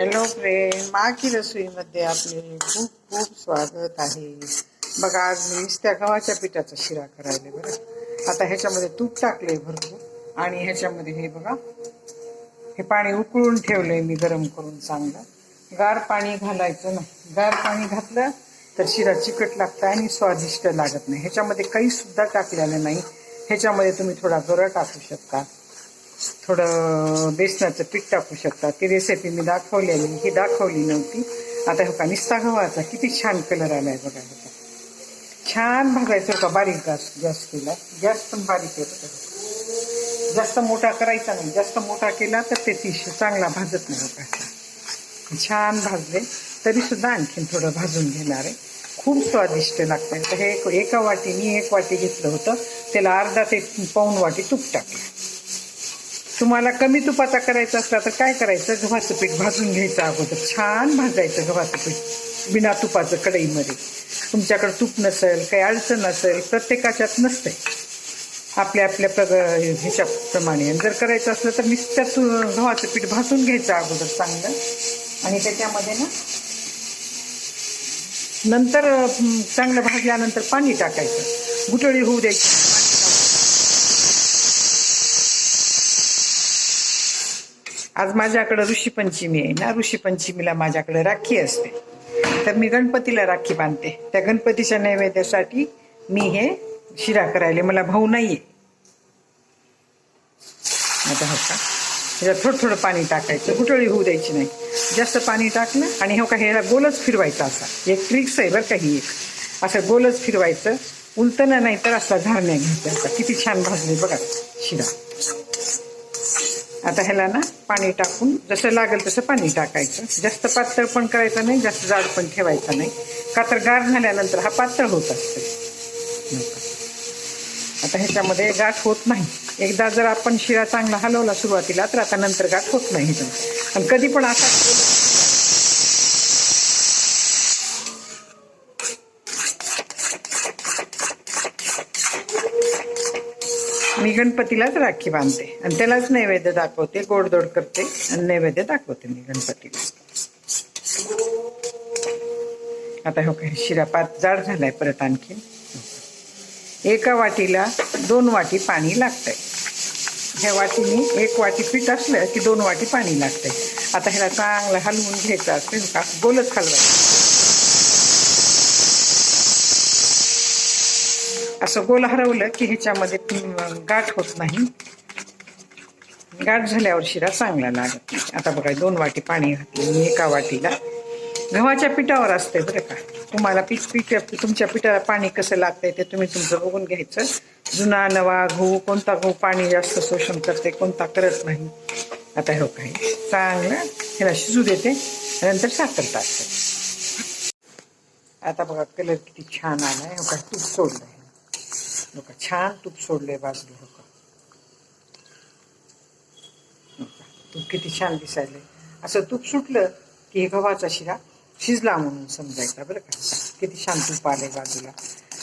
Hello friend माकी रसोईमध्ये आपले खूप खूप स्वागत आहे. बघा आज मी नुसत्या गव्हाच्या पिठाचा शिरा करायला बरं. आता ह्याच्यामध्ये तूप टाकले भरपूर. आणि ह्याच्यामध्ये हे बघा हे पाणी उकळून ठेवलंय मी गरम करून चांगलं. गार पाणी घालायचं नाही. गार पाणी घातलं तर शिरा चिकट लागतं आणि स्वादिष्ट लागत नाही. ह्याच्यामध्ये काही सुद्धा टाकलेलं नाही. ह्याच्यामध्ये तुम्ही थोडा गरं टाकू शकता. थोडं बेसनाचं पीठ टाकू शकता. ती रेसिपी मी दाखवलेली ही दाखवली नव्हती. आता हो का निस्ता गव्हाचा किती छान कलर आलाय बघा होता छान भाजायचं होता बारीक गॅस गॅस केला. गॅस पण बारीक आहे जास्त मोठा करायचा नाही. जास्त मोठा केला तर ते तीस चांगला भाजत नाही होता छान भाजले. तरीसुद्धा आणखीन थोडं भाजून घेणार आहे. खूप स्वादिष्ट लागतं तर हे एक- एका वाटीनी एक वाटी घेतलं होतं. त्याला अर्धा ते पाऊण वाटी तूप टाकलं. तुम्हाला कमी तुपाचा करायचा असला तर काय करायचं? गव्हाचं पीठ भाजून घ्यायचं अगोदर. छान भाजायचं गव्हाचं पीठ. बिना तुपाचं कढईमध्ये. तुमच्याकडे तूप नसेल काही अडचण नसेल प्रत्येकाच्यात नसते आपल्या आपल्या प्रग ह्याच्याप्रमाणे. जर करायचं असलं तर नुसत्या तू गव्हाचं पीठ भाजून घ्यायचं अगोदर चांगलं. आणि त्याच्यामध्ये ना नंतर चांगलं भाजल्यानंतर पाणी टाकायचं. गुटळी होऊ द्यायची. आज माझ्याकडे ऋषीपंचमी आहे ना ऋषीपंचमीला माझ्याकडे राखी असते. तर मी गणपतीला राखी बांधते. त्या गणपतीच्या नैवेद्यासाठी मी हे शिरा करायले. मला भाऊ नाही आता हो का? त्याच्यात थोडं थोडं पाणी टाकायचं. गुटळी होऊ द्यायची नाही. जास्त पाणी टाकलं आणि हो का ह्याला गोलच फिरवायचा असा. एक ट्रिक्स आहे बरं का ही एक. असं गोलच फिरवायचं. उलटणं नाही तर असा धारण्या घ्यायचा असा. किती छान भाजले बघा शिरा. आता ह्याला ना पाणी टाकून जसं लागेल तसं पाणी टाकायचं. जास्त पातळ पण करायचं नाही जास्त जाड पण ठेवायचं नाही. का तर गार झाल्यानंतर हा पातळ होत असतो. आता ह्याच्यामध्ये गाठ होत नाही. एकदा जर आपण शिरा चांगला हलवला सुरुवातीला तर आता नंतर गाठ होत नाही आणि कधी पण असा मी गणपतीलाच राखी बांधते. आणि त्यालाच नैवेद्य दाखवते गोडदोड करते आणि नैवेद्य दाखवते मी गणपतीला. आता हो काही शिरा पात जाड झालाय परत आणखी. एका वाटीला दोन वाटी पाणी लागतंय. ह्या वाटीने एक वाटी पीठ असलं की दोन वाटी पाणी लागतंय. आता ह्याला चांगलं हलवून घ्यायचं असतं का? गोलच हलवायचं. असं गोल हरवलं की ह्याच्यामध्ये गाठ होत नाही. गाठ झाल्यावर शिरा चांगला लागत नाही आता बघा दोन वाटी पाणी घातली मी एका वाटीला. गव्हाच्या पिठावर असते बरं का. तुम्हाला पीठ पीठ तुमच्या पिठाला पाणी कसं लागतंय ते तुम्ही तुमचं बघून घ्यायचं. जुना नवा गहू कोणता गहू पाणी जास्त शोषण करते कोणता करत नाही. आता हे काही चांगलं ह्याला शिजू देते. नंतर साखर टाकते. आता बघा कलर किती छान आलाय. हो काय तूप सोडलंय. हो छान तूप सोडलंय बाजूला हो का तूप किती छान दिसायले असं तूप सुटलं की हे गव्हाचा शिरा शिजला म्हणून समजायचा बरं का? किती छान तूप आले बाजूला.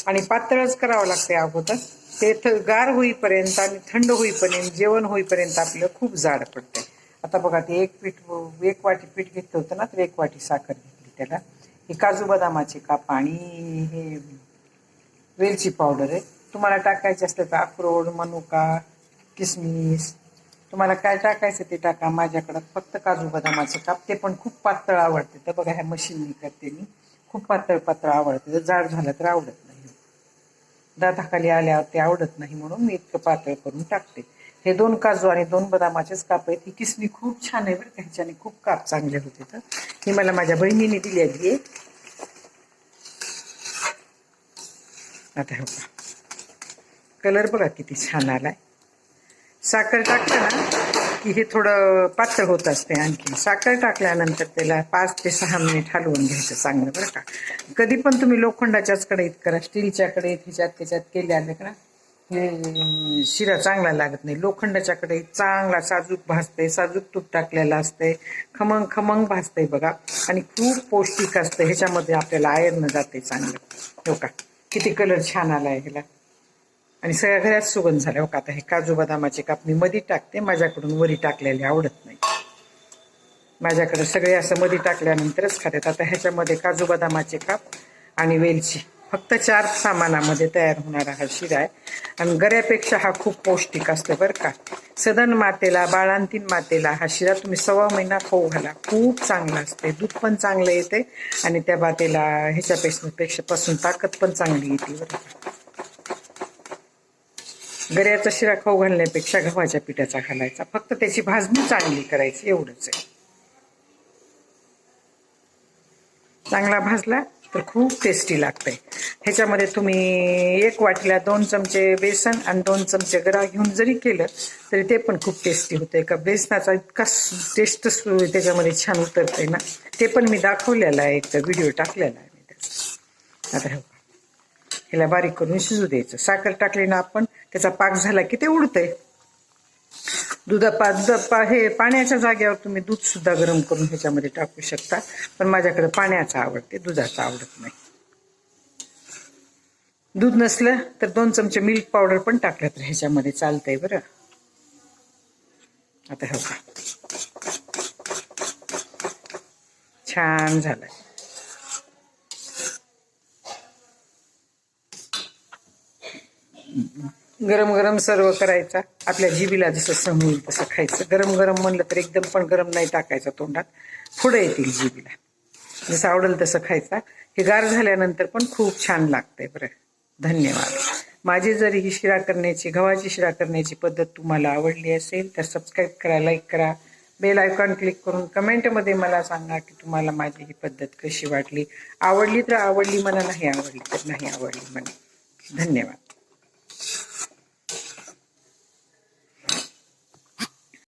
आणि पातळच करावं लागतंय अगोदर. ते गार होईपर्यंत आणि थंड होईपर्यंत जेवण होईपर्यंत आपलं खूप जाड पडतंय. आता बघा ते एक पीठ एक वाटी पीठ घेतलं होतं ना तर एक वाटी साखर घेतली त्याला. हे काजू बदामाचे काप आणि हे वेलची पावडर आहे. तुम्हाला टाकायचे असलं तर अक्रोड मनुका किसमिस. तुम्हाला काय टाकायचं ते टाका. माझ्याकडं फक्त काजू बदामाचे काप ते पण खूप पातळ आवडते. तर बघा ह्या मशीननी करते मी. खूप पातळ पातळ आवडते. जर जाड झालं तर आवडत नाही. दाताखाली आल्यावर ते आवडत नाही म्हणून मी इतकं पातळ करून टाकते. हे दोन काजू आणि दोन बदामाचेच काप आहेत. ही किसमी खूप छान आहे बरं का. ह्याच्याने खूप काप चांगले होते तर. ही मला माझ्या बहिणीने दिलेली आहे. आता हे कलर बघा किती छान आलाय. साखर टाकलं ना की हे थोडं पातळ होत असते आणखी. साखर टाकल्यानंतर त्याला पाच ते सहा मिनिट हलवून घ्यायचं चांगलं बरं का. कधी पण तुम्ही लोखंडाच्याच कढईत करा स्टीलच्या कढईत ह्याच्यात त्याच्यात केल्याने का हे शिरा चांगला लागत नाही. लोखंडाच्या कढईत चांगला साजूक भाजते साजूक तूप टाकलेलं असते खमंग खमंग भाजते बघा. आणि खूप पौष्टिक असते. ह्याच्यामध्ये आपल्याला आयर्न जाते चांगलं. हो का? किती कलर छान आला आहे ह्याला. आणि सगळ्या घरात सुगंध झाला हो का आता हे काजू बदामाचे काप मी टाकते माझ्याकडून वरी टाकलेले आवडत नाही. माझ्याकडे सगळे असं मधी टाकल्यानंतरच खातात. आता ह्याच्यामध्ये काजू बदामाचे काप आणि वेलची. फक्त चार सामानामध्ये तयार होणारा हा शिरा आहे. आणि गऱ्यापेक्षा हा खूप पौष्टिक असतो बरं का. सदन मातेला बाळांतीन मातेला हा शिरा तुम्ही सव्वा महिना खाऊ घाला. खूप चांगला असते. दूध पण चांगलं येते आणि त्या बातेला ह्याच्यापेक्षा पेक्षा पासून ताकद पण चांगली येते बरं का. गऱ्याचा शिरा खाऊ घालण्यापेक्षा गव्हाच्या पिठाचा घालायचा. फक्त त्याची भाजणी चांगली करायची एवढंच आहे. चांगला भाजला तर खूप टेस्टी लागते ह्याच्यामध्ये तुम्ही एक वाटीला दोन चमचे बेसन आणि दोन चमचे गरा घेऊन जरी केलं तरी ते पण खूप टेस्टी होते का बेसनाचा इतका टेस्ट त्याच्यामध्ये छान उतरते ना. ते पण मी दाखवलेलं आहे एक व्हिडिओ टाकलेला आहे मी त्याचा. आता ह्याला बारीक करून शिजू द्यायचं. साखर टाकली ना आपण त्याचा पाक झाला की ते उडतंय. दुधा पा पा हे पाण्याच्या जागेवर तुम्ही दूध सुद्धा गरम करून ह्याच्यामध्ये टाकू शकता. पण माझ्याकडे पाण्याचं आवडते दुधाचं आवडत नाही. दूध नसलं तर दोन चमचे मिल्क पावडर पण टाकलं तर ह्याच्यामध्ये चालतंय बरं. आता हो का छान झालंय. गरम गरम सर्व करायचा. आपल्या जिबीला जसं सम होईल तसं खायचं. गरम गरम म्हणलं तर एकदम पण गरम नाही टाकायचं तोंडात. पुढे येतील जिबीला जसं आवडेल तसं खायचा. हे गार झाल्यानंतर पण खूप छान लागतंय बरं. धन्यवाद. माझी जर ही शिरा करण्याची गव्हाची शिरा करण्याची पद्धत तुम्हाला आवडली असेल तर सबस्क्राईब करा लाईक करा. बेल आयकॉन क्लिक करून कमेंटमध्ये मला सांगा की तुम्हाला माझी ही पद्धत कशी वाटली. आवडली तर आवडली मला नाही आवडली तर नाही आवडली मला धन्यवाद.